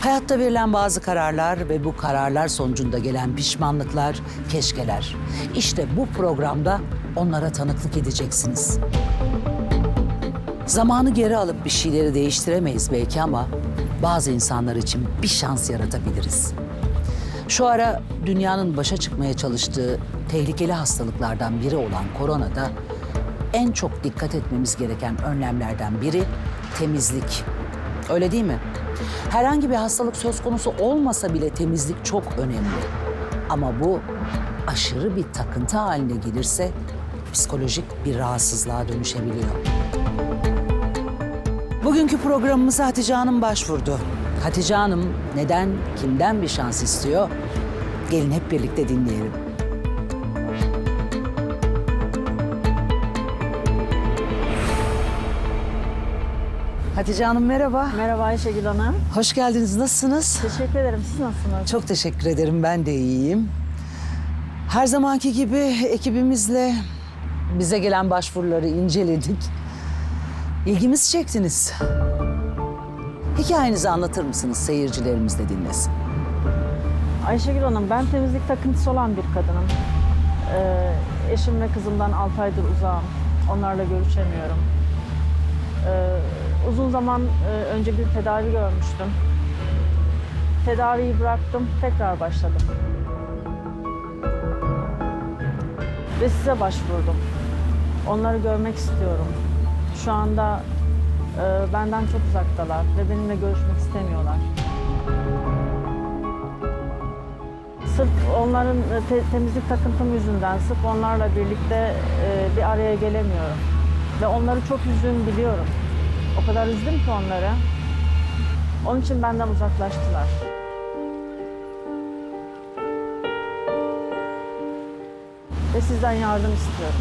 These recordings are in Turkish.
Hayatta verilen bazı kararlar ve bu kararlar sonucunda gelen pişmanlıklar, keşkeler. İşte bu programda onlara tanıklık edeceksiniz. Zamanı geri alıp bir şeyleri değiştiremeyiz belki ama bazı insanlar için bir şans yaratabiliriz. Şu ara dünyanın başa çıkmaya çalıştığı tehlikeli hastalıklardan biri olan koronada en çok dikkat etmemiz gereken önlemlerden biri temizlik. Öyle değil mi? Herhangi bir hastalık söz konusu olmasa bile temizlik çok önemli. Ama bu aşırı bir takıntı haline gelirse psikolojik bir rahatsızlığa dönüşebiliyor. Bugünkü programımıza Hatice Hanım başvurdu. Hatice Hanım neden, kimden bir şans istiyor? Gelin hep birlikte dinleyelim. Hatice Hanım merhaba. Merhaba Ayşegül Hanım. Hoş geldiniz. Nasılsınız? Teşekkür ederim. Siz nasılsınız? Çok teşekkür ederim. Ben de iyiyim. Her zamanki gibi ekibimizle bize gelen başvuruları inceledik. İlgimizi çektiniz. Hikayenizi anlatır mısınız? Seyircilerimiz de dinlesin. Ayşegül Hanım ben temizlik takıntısı olan bir kadınım. Ee, eşim ve kızımdan 6 aydır uzağım. Onlarla görüşemiyorum. Ee, uzun zaman e, önce bir tedavi görmüştüm. Tedaviyi bıraktım, tekrar başladım. Ve size başvurdum. Onları görmek istiyorum. Şu anda e, benden çok uzaktalar ve benimle görüşmek istemiyorlar. Sırf onların e, te- temizlik takıntım yüzünden, sırf onlarla birlikte e, bir araya gelemiyorum. Ve onları çok üzdüğümü biliyorum. O kadar üzdüm ki onları. Onun için benden uzaklaştılar. Ve sizden yardım istiyorum.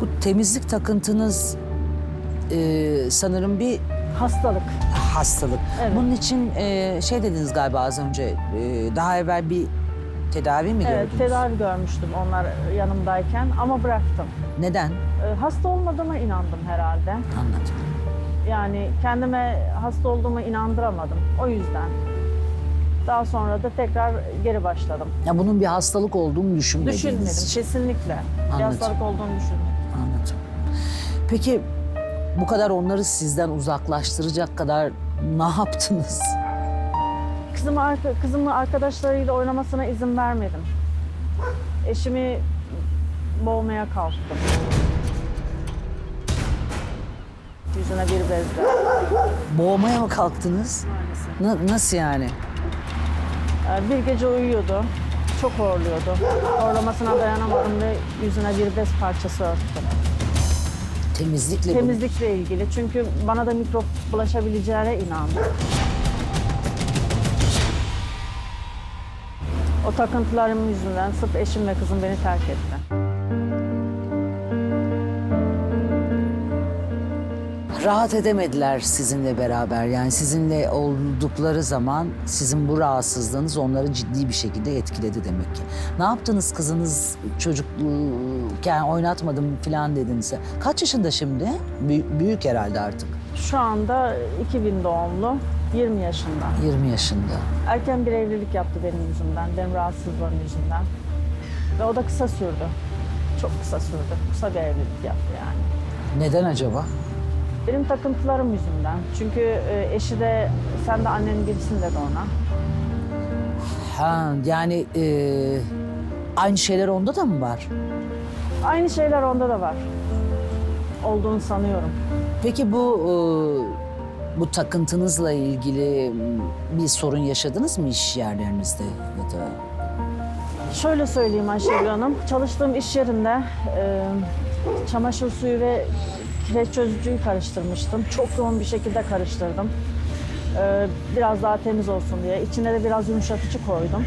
Bu temizlik takıntınız e, sanırım bir Hastalık. hastalık. Evet. Bunun için e, şey dediniz galiba az önce, e, daha evvel bir tedavi mi Evet, gördünüz? tedavi görmüştüm onlar yanımdayken ama bıraktım. Neden? E, Hasta olmadığıma inandım herhalde. Anladım. Yani kendime hasta olduğuma inandıramadım. O yüzden. Daha sonra da tekrar geri başladım. Ya bunun bir hastalık olduğunu düşünmediniz. Düşünmedim kesinlikle. Bir Anladım. hastalık olduğunu düşünmedim. Anladım. Peki bu kadar onları sizden uzaklaştıracak kadar ne yaptınız? Kızımı, kızımı arkadaşlarıyla oynamasına izin vermedim. Eşimi boğmaya kalktım. Yüzüne bir bezle. Boğmaya mı kalktınız? Maalesef. Na- nasıl yani? Ee, Bir gece uyuyordu. Çok horluyordu. Horlamasına dayanamadım ve yüzüne bir bez parçası örttüm. Temizlikle bu- Temizlikle ilgili. Çünkü bana da mikrop bulaşabileceğine inandım. O takıntılarım yüzünden sırf eşim ve kızım beni terk etti. rahat edemediler sizinle beraber. Yani sizinle oldukları zaman sizin bu rahatsızlığınız onları ciddi bir şekilde etkiledi demek ki. Ne yaptınız kızınız çocukluğken oynatmadım falan dediniz. Kaç yaşında şimdi? Büyük, büyük herhalde artık. Şu anda 2000 doğumlu, 20 yaşında. 20 yaşında. Erken bir evlilik yaptı benim yüzümden, benim rahatsızlığım yüzünden. Ve o da kısa sürdü. Çok kısa sürdü. Kısa bir evlilik yaptı yani. Neden acaba? Benim takıntılarım yüzünden. Çünkü e, eşi de sen de annenin gibisin dedi ona. Ha yani e, aynı şeyler onda da mı var? Aynı şeyler onda da var. Olduğunu sanıyorum. Peki bu e, bu takıntınızla ilgili bir sorun yaşadınız mı iş yerlerinizde ya da? Şöyle söyleyeyim Ayşegül Hanım. Çalıştığım iş yerinde e, çamaşır suyu ve kireç çözücüyü karıştırmıştım. Çok yoğun bir şekilde karıştırdım. E, biraz daha temiz olsun diye. İçine de biraz yumuşatıcı koydum.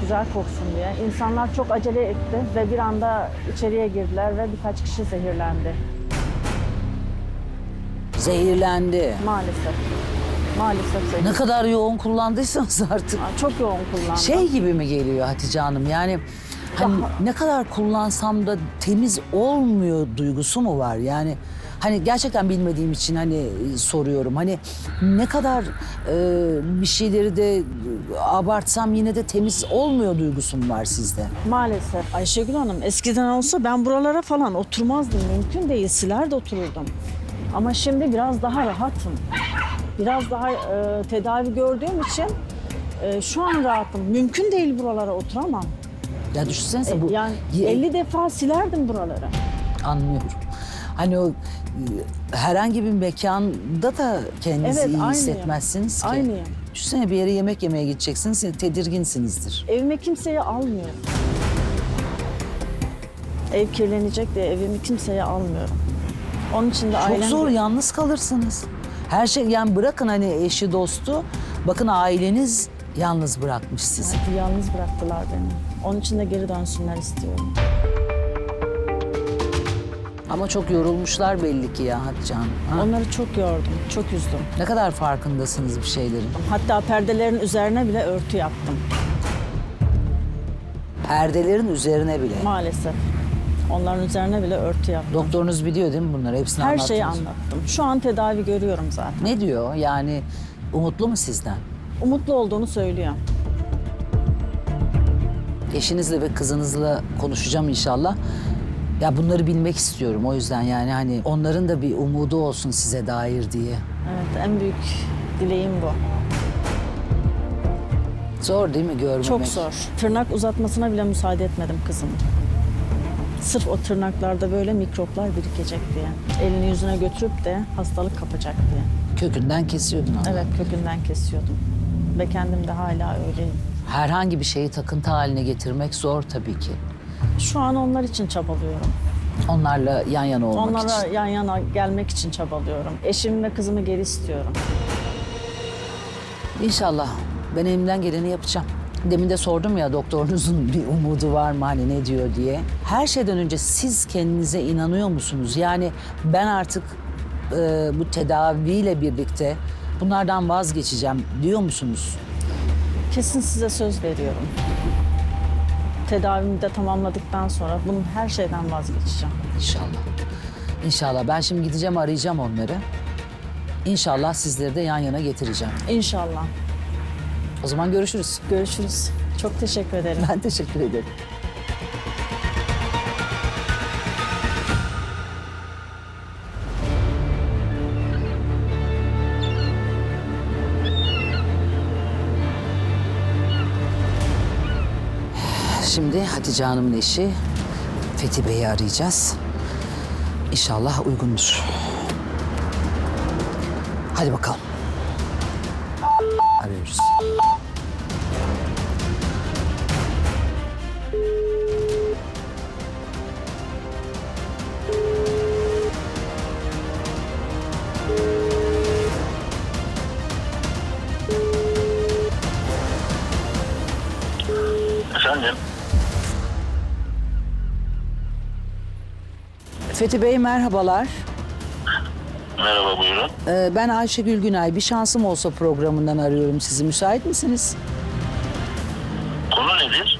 Güzel koksun diye. İnsanlar çok acele etti ve bir anda içeriye girdiler ve birkaç kişi zehirlendi. Zehirlendi. Maalesef. Maalesef zehirlendi. Ne kadar yoğun kullandıysanız artık. Çok yoğun kullandım. Şey gibi mi geliyor Hatice Hanım? Yani hani Daha- ne kadar kullansam da temiz olmuyor duygusu mu var? Yani Hani gerçekten bilmediğim için hani e, soruyorum. Hani ne kadar e, bir şeyleri de e, abartsam yine de temiz olmuyor duygusu mu var sizde? Maalesef Ayşegül Hanım eskiden olsa ben buralara falan oturmazdım. Mümkün değil siler de otururdum. Ama şimdi biraz daha rahatım. Biraz daha e, tedavi gördüğüm için e, şu an rahatım. Mümkün değil buralara oturamam. Ya düşünsenize bu E, yani Ye- 50 defa silerdim buraları. anlıyorum. Hani o e, herhangi bir mekanda da kendinizi Evet, iyi aynıyım. hissetmezsiniz ki. Aynıyım. Düşünsene bir yere yemek yemeye gideceksiniz, tedirginsinizdir. Evime kimseyi almıyorum. Ev kirlenecek diye evimi kimseye almıyorum. Onun için de Çok zor, yalnız kalırsınız. Her şey, yani bırakın hani eşi, dostu, bakın aileniz yalnız bırakmış sizi. Evet, Yalnız bıraktılar beni. Onun için de geri dönsünler istiyorum. Ama çok yorulmuşlar belli ki ya Hatice Hanım. ha? Onları çok yordum, çok üzdüm. Ne kadar farkındasınız bir şeylerin. Hatta perdelerin üzerine bile örtü yaptım Perdelerin üzerine bile. maalesef. Onların üzerine bile örtü yaptım. Doktorunuz biliyor değil mi bunları? Hepsini Her şeyi anlattınız. anlattım. Şu an tedavi görüyorum zaten. Ne diyor? Yani umutlu mu sizden? Umutlu olduğunu söylüyor. Eşinizle ve kızınızla konuşacağım inşallah. Ya bunları bilmek istiyorum o yüzden yani hani onların da bir umudu olsun size dair diye. Evet, en büyük dileğim bu. Zor değil mi görmemek? Çok zor. Tırnak uzatmasına bile müsaade etmedim kızımın. Sırf o tırnaklarda böyle mikroplar birikecek diye. Elini yüzüne götürüp de hastalık kapacak diye. Kökünden kesiyordun ama. Evet, kökünden kesiyordum. Ve kendim de hala öyleyim. Herhangi bir şeyi takıntı haline getirmek zor tabii ki. Şu an onlar için çabalıyorum. Onlarla yan yana olmak Onlara için. yan yana gelmek için çabalıyorum. Eşimi ve kızımı geri istiyorum. İnşallah ben elimden geleni yapacağım. Demin de sordum ya doktorunuzun bir umudu var mı hani ne diyor diye. Her şeyden önce siz kendinize inanıyor musunuz? Yani ben artık e, bu tedaviyle birlikte bunlardan vazgeçeceğim diyor musunuz? Kesin size söz veriyorum. Tedavimi de tamamladıktan sonra bunun her şeyden vazgeçeceğim. İnşallah. İnşallah. Ben şimdi gideceğim arayacağım onları. İnşallah sizleri de yan yana getireceğim. İnşallah. O zaman görüşürüz. Görüşürüz. Çok teşekkür ederim. Ben teşekkür ederim. Şimdi Hatice Hanım'ın eşi Fethi Bey'i arayacağız. İnşallah uygundur. Hadi bakalım. Arıyoruz. Fethi Bey merhabalar. Merhaba buyurun. Ee, ben Ayşegül Günay. Bir şansım olsa programından arıyorum sizi. Müsait misiniz? Konu nedir?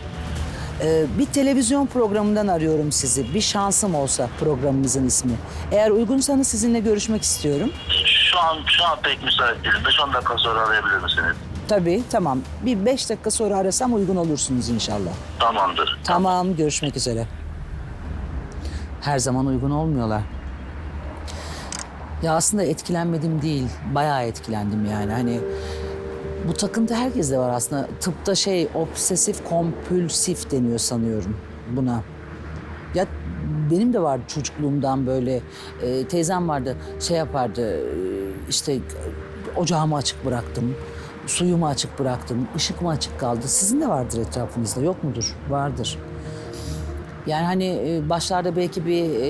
Ee, bir televizyon programından arıyorum sizi. Bir şansım olsa programımızın ismi. Eğer uygunsanız sizinle görüşmek istiyorum. Şu an şu an pek müsait değilim. 5-10 dakika sonra arayabilir misiniz? Tabii, tamam. Bir beş dakika sonra arasam uygun olursunuz inşallah. Tamamdır. Tamam, görüşmek üzere. Her zaman uygun olmuyorlar. Ya aslında etkilenmedim değil, bayağı etkilendim yani. Hani bu takıntı herkeste var aslında. Tıpta şey obsesif kompulsif deniyor sanıyorum buna. Ya benim de vardı çocukluğumdan böyle e, teyzem vardı şey yapardı e, işte ocağımı açık bıraktım. Suyumu açık bıraktım. ışık mı açık kaldı? Sizin de vardır etrafınızda yok mudur? Vardır. Yani hani e, başlarda belki bir e,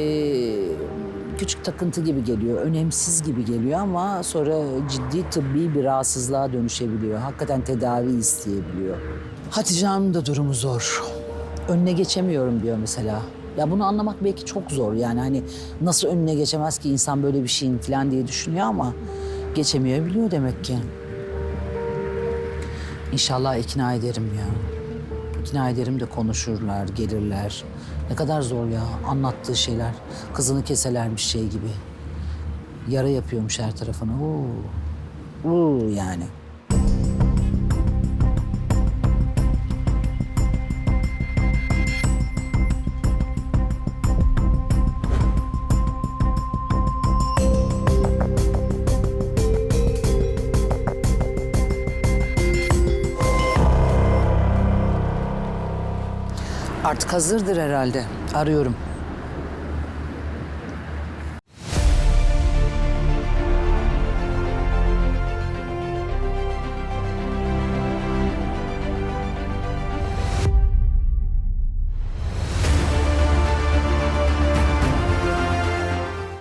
küçük takıntı gibi geliyor, önemsiz gibi geliyor ama sonra ciddi tıbbi bir rahatsızlığa dönüşebiliyor. Hakikaten tedavi isteyebiliyor. Hatice Hanım'ın da durumu zor. Önüne geçemiyorum diyor mesela. Ya bunu anlamak belki çok zor yani hani nasıl önüne geçemez ki insan böyle bir şeyin falan diye düşünüyor ama geçemeyebiliyor demek ki. İnşallah ikna ederim ya. İkna ederim de konuşurlar, gelirler. Ne kadar zor ya anlattığı şeyler. Kızını keselermiş şey gibi. Yara yapıyormuş her tarafına. Oo. Oo yani. Artık hazırdır herhalde. Arıyorum.